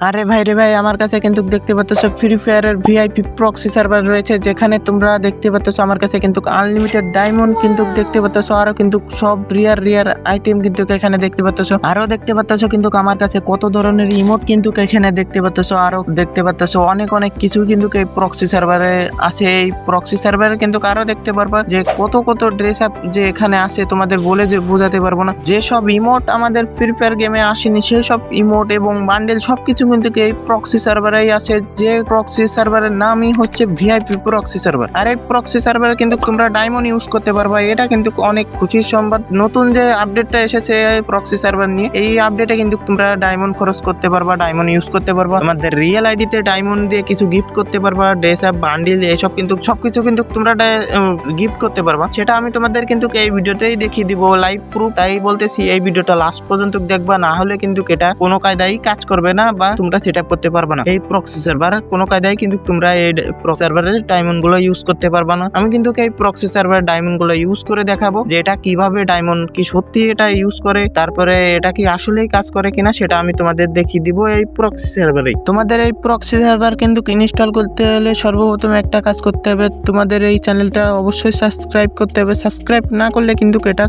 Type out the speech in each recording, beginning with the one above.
আরে ভাই রে ভাই, আমার কাছে কিন্তু দেখতে পাচ্ছ ফ্রি ফায়ারের ভিআইপি প্রক্সি সার্ভার রয়েছে, যেখানে তোমরা দেখতে পাচ্ছ আমার কাছে কিন্তু আনলিমিটেড ডায়মন্ড কিন্তু দেখতে পাচ্ছ, আরও কিন্তু সব রিয়ার রিয়ার আইটেম কিন্তু এখানে দেখতে পাচ্ছ। আরও দেখতে পাচ্ছ কিন্তু আমার কাছে কত ধরনের ইমোট কিন্তু এখানে দেখতে পাচ্ছ, আরও দেখতে পাচ্ছ অনেক অনেক কিছু কিন্তু এই প্রক্সি সার্ভারে আছে। এই প্রক্সি সার্ভারে কিন্তু আরও দেখতে পারবা যে কত কত ড্রেস আপ যে এখানে আছে, তোমাদের বলে যে বোঝাতে পারব না। যে সব ইমোট আমাদের ফ্রি ফায়ার গেমে আসেনি সেই সব ইমোট এবং বান্ডেল সবকিছু কিন্তু এই প্রক্সি সার্ভারেই আছে, যে প্রক্সি সার্ভারের নামই হচ্ছে ভিআইপি প্রক্সি সার্ভার আর এই প্রক্সি সার্ভারে কিন্তু তোমরা ডায়মন্ড ইউজ করতে পারবা, এটা কিন্তু অনেক খুশির সংবাদ। নতুন যে আপডেটটা এসেছে প্রক্সি সার্ভার নিয়ে, এই আপডেটে কিন্তু তোমরা ডায়মন্ড খরচ করতে পারবা ডায়মন্ড ইউজ করতে পারবা। আমাদের রিয়েল আইডিতে ডায়মন্ড দিয়ে কিছু গিফট করতে পারবা ড্রেস আপ বান্ডিল এসব কিন্তু, সবকিছু কিন্তু তোমরা গিফট করতে পারবা। সেটা আমি তোমাদের কিন্তু এই ভিডিওতেই দেখিয়ে দিব লাইভ প্রুফ তাই বলতেছি, এই ভিডিওটা লাস্ট পর্যন্ত দেখবা, না হলে কিন্তু এটা কোনো কায়দায় কাজ করবে না, বা তোমরা সেটা করতে পারবে না। এই প্রক্সি সার্ভার কোনো কায়দায় কিন্তু তোমরা এই সার্ভারের ডায়মন্ডগুলো ইউজ করতে পারবে না। আমি কিন্তু এই প্রক্সি সার্ভার ডায়মন্ডগুলো ইউজ করে দেখাবো যে এটা কীভাবে ডায়মন্ড কি সত্যি এটা ইউজ করে, তারপরে এটা কি আসলেই কাজ করে কিনা সেটা আমি তোমাদের দেখিয়ে দিব এই প্রক্সি সার্ভারে তোমাদের এই প্রক্সি সার্ভার কিন্তু ইনস্টল করতে হলে সর্বপ্রথম একটা কাজ করতে হবে, তোমাদের এই চ্যানেলটা অবশ্যই সাবস্ক্রাইব করতে হবে। সাবস্ক্রাইব না করলে কিন্তু এটা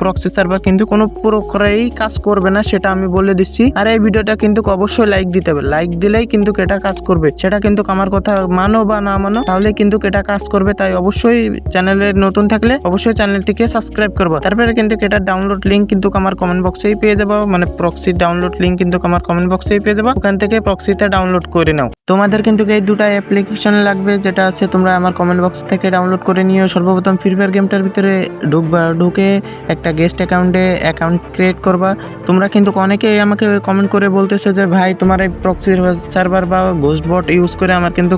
প্রক্সি সার্ভার কিন্তু কোনো প্রকারেই কাজ করবে না, সেটা আমি বলে দিচ্ছি। আর এই ভিডিওটা কিন্তু অবশ্যই লাইক দিতে হবে। লাইক দিলেই কিন্তু এটা কাজ করবে। সেটা কিন্তু আমার কথা মানো বা না মানো তাহলে কিন্তু এটা কাজ করবে। তাই অবশ্যই চ্যানেলে নতুন থাকলে অবশ্যই চ্যানেলটিকে সাবস্ক্রাইব করব। তারপরে কিন্তু এটা ডাউনলোড লিঙ্ক কিন্তু আমার কমেন্ট বক্সেই পেয়ে যাব। মানে প্রক্সির ডাউনলোড লিঙ্ক কিন্তু আমার কমেন্ট বক্সেই পেয়ে যাব। ওখান থেকে প্রক্সিতে ডাউনলোড করে নাও। তোমাদের কিন্তু এই দুটা অ্যাপ্লিকেশন লাগবে, যেটা আছে তোমরা আমার কমেন্ট বক্স থেকে ডাউনলোড করে নিও। সর্বপ্রথম ফ্রি ফায়ার গেমটার ভিতরে ঢুকবা, ঢুকে একটা গেস্ট অ্যাকাউন্টে অ্যাকাউন্ট ক্রিয়েট করবা। তোমরা কিন্তু অনেকেই আমাকে কমেন্ট করে বলতেছো যে, ভাই তোমার এই প্রক্সি সার্ভার বা গোস্ট বট ইউজ করে আমার কিন্তু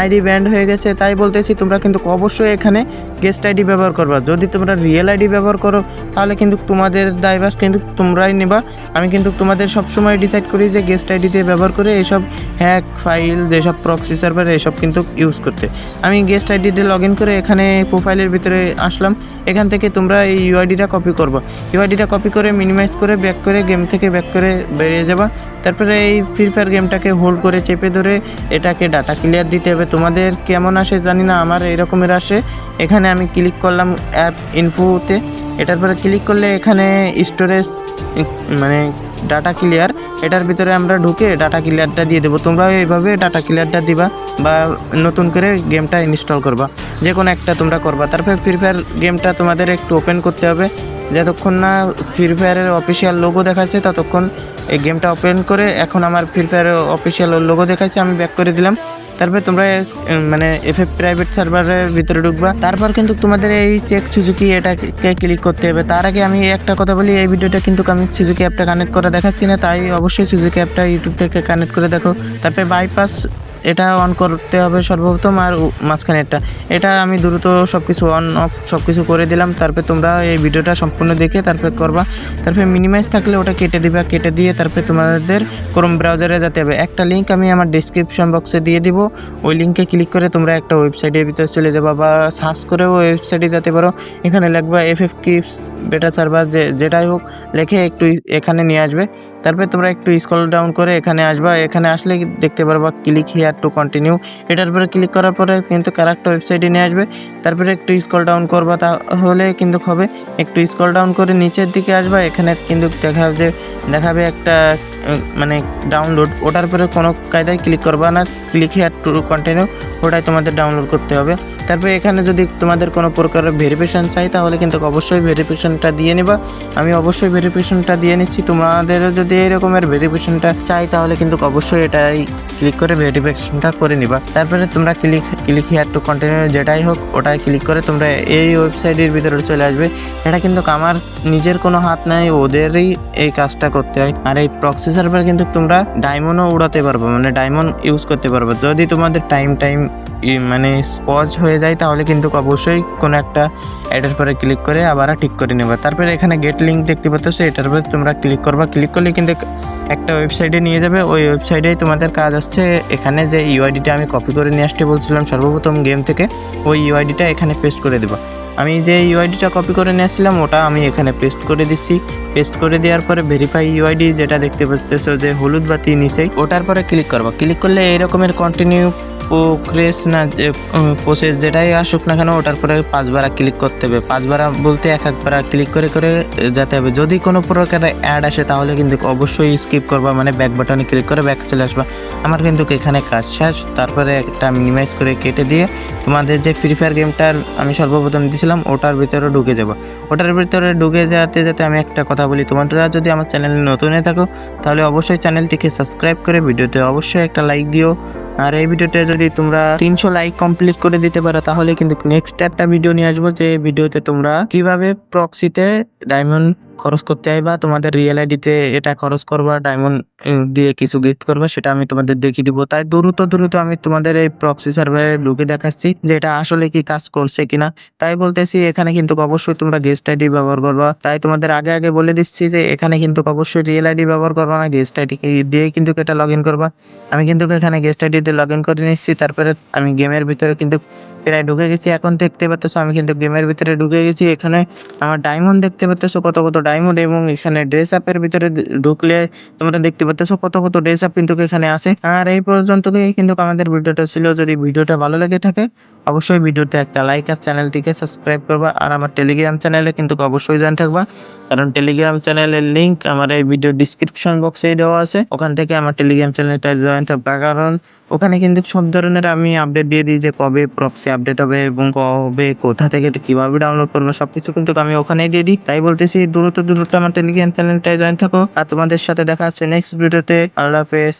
আইডি ব্যান্ড হয়ে গেছে। তাই বলতেছি, তোমরা কিন্তু অবশ্যই এখানে গেস্ট আইডি ব্যবহার করবা। যদি তোমরা রিয়েল আইডি ব্যবহার করো, তাহলে কিন্তু তোমাদের দায়ভার কিন্তু তোমরাই নেবা। আমি কিন্তু তোমাদের সবসময় ডিসাইড করি যে গেস্ট আইডি দিয়ে ব্যবহার করে এইসব হ্যাক ফাইল যেসব প্রক্সি সার্ভার এসব কিন্তু ইউজ করতে। আমি গেস্ট আইডি দিয়ে লগ ইন করে এখানে প্রোফাইলের ভিতরে আসলাম। এখান থেকে তোমরা এই ইউআইডিটা কপি করব। ইউআইডিটা কপি করে মিনিমাইজ করে ব্যাক করে গেম থেকে ব্যাক করে বেরিয়ে যাবা। তারপরে এই ফ্রি ফায়ার গেমটাকে হোল্ড করে চেপে ধরে এটাকে ডাটা ক্লিয়ার দিতে হবে। তোমাদের কেমন আসে জানি না, আমার এরকমের আসে। এখানে আমি ক্লিক করলাম অ্যাপ ইনফোতে এটার পরে ক্লিক করলে এখানে স্টোরেজ মানে ডাটা ক্লিয়ার এটার ভিতরে আমরা ঢুকে ডাটা ক্লিয়ারটা দিয়ে দেবো। তোমরাও এইভাবে ডাটা ক্লিয়ারটা দিবা বা নতুন করে গেমটা ইনস্টল করবা। যে কোনো একটা তোমরা করবা। তারপরে ফ্রি ফায়ার গেমটা তোমাদের একটু ওপেন করতে হবে। যতক্ষণ না ফ্রি ফায়ারের অফিসিয়াল লোগো দেখাচ্ছে, ততক্ষণ এই গেমটা ওপেন করে এখন আমার ফ্রি ফায়ারের অফিসিয়াল লোগো দেখাচ্ছে, আমি ব্যাক করে দিলাম। তারপরে তোমরা মানে এফ এফ প্রাইভেট সার্ভারের ভিতরে ঢুকবা। তারপর কিন্তু তোমাদের এই চেক সুজুকি এটাকে ক্লিক করতে হবে। তার আগে আমি একটা কথা বলি, এই ভিডিওটা কিন্তু আমি সুজুকি অ্যাপটা কানেক্ট করে দেখাচ্ছি না, তাই অবশ্যই সুজুকি অ্যাপটা ইউটিউব থেকে কানেক্ট করে দেখো। তারপরে বাইপাস এটা অন করতে হবে সর্বপ্রথম আর উ- মাঝখানেরটা এটা আমি দ্রুত সব কিছু অন অফ সব কিছু করে দিলাম। তারপরে তোমরা এই ভিডিওটা সম্পূর্ণ দেখে তারপরে করবা। তারপরে মিনিমাইজ থাকলে ওটা কেটে দিবা, কেটে দিয়ে তারপরে তোমাদের ক্রোম ব্রাউজারে যেতে হবে। একটা লিঙ্ক আমি আমার ডিসক্রিপশন বক্সে দিয়ে দিব। ওই লিঙ্কে ক্লিক করে তোমরা একটা ওয়েবসাইটের ভিতরে চলে যাবা বা সার্চ করেও ওয়েবসাইটে যেতে পারো। এখানে লিখবা F F keeps beta server যে যেটাই হোক। লেখে একটু এখানে নিয়ে আসবে। তারপরে তোমরা একটু স্ক্রল ডাউন করে এখানে আসবা। এখানে আসলে দেখতে পারবা ক্লিক হিয়ার টু কন্টিনিউ এটার উপরে ক্লিক করার পরে কিন্তু কারেক্ট ওয়েবসাইটে নিয়ে আসবে। তারপরে একটু স্ক্রল ডাউন করবা তাহলে কিন্তু হবে। একটু স্ক্রল ডাউন করে নিচের দিকে আসবা। এখানে কিন্তু দেখাবে যে, দেখাবে একটা মানে ডাউনলোড ওটার উপরে কোনো কায়দায় ক্লিক করবা না। ক্লিক হিয়ার টু কন্টিনিউ ওটাই তোমাদের ডাউনলোড করতে হবে। তারপরে এখানে যদি তোমাদের কোনো প্রকারের ভেরিফিকেশান চাই, তাহলে কিন্তু অবশ্যই ভেরিফিকেশানটা দিয়ে নিবা। আমি অবশ্যই ভেরিফিকেশনটা দিয়ে নিচ্ছি। তোমাদেরও যদি এরকমের ভেরিফিকেশনটা চাই, তাহলে কিন্তু অবশ্যই এটাই ক্লিক করে ভেরিফিকেশানটা করে নিবা। তারপরে তোমরা click click here to continue যেটাই হোক ওটাই ক্লিক করে তোমরা এই ওয়েবসাইটের ভিতরে চলে আসবে। এটা কিন্তু আমার নিজের কোনো হাত নাই, ওদেরই এই কাজটা করতে হয়। আর এই প্রক্সি সার্ভার কিন্তু তোমরা ডায়মন্ডও উড়াতে পারবে মানে ডায়মন্ড ইউজ করতে পারবে। যদি তোমাদের টাইম টাইম মানে স্পজ হয়ে যায়, তাহলে কিন্তু অবশ্যই কোনো একটা অ্যাডের পরে ক্লিক করে আবার ঠিক করে নেবা। তারপরে এখানে গেট লিঙ্ক দেখতে পাচ্ছ এটার উপরে তোমরা ক্লিক করবা। ক্লিক করলে কিন্তু একটা ওয়েবসাইটে নিয়ে যাবে। ওই ওয়েবসাইটেই তোমাদের কাজ হচ্ছে এখানে যে ইউআইডিটা আমি কপি করে নিয়ে আসতে বলছিলাম সর্বপ্রথম গেম থেকে, ওই ইউআইডিটা এখানে পেস্ট করে দেবো। আমি যে ইউআইডিটা কপি করে নিয়ে আসছিলাম, ওটা আমি এখানে পেস্ট করে দিচ্ছি পেস্ট করে দেওয়ার পরে ভেরিফাই ইউআইডি যেটা দেখতে পাচ্তেছো যে হলুদ বাতি নিচে ওটার পরে ক্লিক করব। ক্লিক করলে এই রকমের কন্টিনিউ প্রোগ্রেস না যে প্রসেস যেটাই আসুক না কেন, ওটার পরে পাঁচবার ক্লিক করতে হবে। পাঁচবার বলতে এক একবার ক্লিক করে করে যেতে হবে। যদি কোনো প্রকার অ্যাড আসে, তাহলে কিন্তু অবশ্যই স্কিপ করবা মানে ব্যাক বাটনে ক্লিক করে ব্যাক চলে আসবা। আমার কিন্তু এখানে কাজ শেষ। তারপরে একটা মিনিমাইজ করে কেটে দিয়ে তোমাদের যে ফ্রি ফায়ার গেমটার আমি সর্বপ্রথম দিয়েছিলাম, ওটার ভিতরে ঢুকে যাব। ওটার ভিতরে ঢুকে যেতে, যাতে আমি একটা কথা বলি। তোমরা যদি আমার চ্যানেলে নতুন হয়ে থাকো, তাহলে অবশ্যই চ্যানেলটিকে সাবস্ক্রাইব করে, ভিডিওতে অবশ্যই একটা লাইক দিও। আর এই ভিডিওতে যদি তোমরা তিনশো লাইক কমপ্লিট করে দিতে পারো, তাহলে কিন্তু নেক্সট একটা ভিডিও নিয়ে আসব যে ভিডিওতে তোমরা কীভাবে প্রক্সিতে ডায়মন্ড খরচ করতে হয় বা তোমাদের রিয়েল আইডিতে এটা খরচ করবা ডায়মন্ড দিয়ে কিছু গিফট করবা, সেটা আমি তোমাদের দেখিয়ে দিব। তাই দ্রুত দ্রুত আমি তোমাদের এই প্রক্সি সার্ভারে ঢুকে দেখাচ্ছি যে এটা আসলে কি কাজ করছে কিনা। তাই বলতেছি, এখানে কিন্তু অবশ্যই তোমরা গেস্ট আইডি ব্যবহার করবা। তাই তোমাদের আগে আগে বলে দিচ্ছি যে এখানে কিন্তু অবশ্যই রিয়েল আইডি ব্যবহার করবা না গেস্ট আইডি দিয়ে কিন্তু এটা লগ ইন করবা। আমি কিন্তু এখানে গেস্ট আইডি দিয়ে লগ ইন করে নিচ্ছি, তারপরে আমি গেমের ভিতরে কিন্তু প্রায় ঢুকে গেছি। এখন দেখতে পাচ্ছ, আমি কিন্তু গেমের ভিতরে ঢুকে গেছি। এখানে আমার ডায়মন্ড দেখতে পাচ্ছ, কত কত ডায়মন্ড এবং এখানে ড্রেস আপের ভিতরে ঢুকলে তোমরা দেখতে পাচ্ছ কত কত ড্রেস আপ কিন্তু এখানে আছে। আর এই পর্যন্ত কিন্তু আমাদের ভিডিওটা ছিল। যদি ভিডিওটা ভালো লেগে থাকে, অবশ্যই ভিডিওতে একটা লাইক আর চ্যানেলটিকে সাবস্ক্রাইব করবা। আর আমার টেলিগ্রাম চ্যানেলে কিন্তু অবশ্যই জয়েন থাকবা। কারণ টেলিগ্রাম চ্যানেলের লিংক আমার এই ভিডিও ডিসক্রিপশন বক্সেই দেওয়া আছে। ওখান থেকে আমার টেলিগ্রাম চ্যানেলটা জয়েন থাকবে। কারণ ওখানে কিন্তু সব ধরনের আমি আপডেট দিয়ে দিই যে কবে প্রক্সি আপডেট হবে এবং কবে, কোথা থেকে কীভাবে ডাউনলোড করব, সবকিছু কিন্তু আমি ওখানেই দিয়ে দিই। তাই বলতেছি দূরত্ব দূরত্ব আমার টেলিগ্রাম চ্যানেলটায় জয়েন থাকো। আর তোমাদের সাথে দেখা হচ্ছে নেক্সট ভিডিওতে আল্লাহ হাফেজ।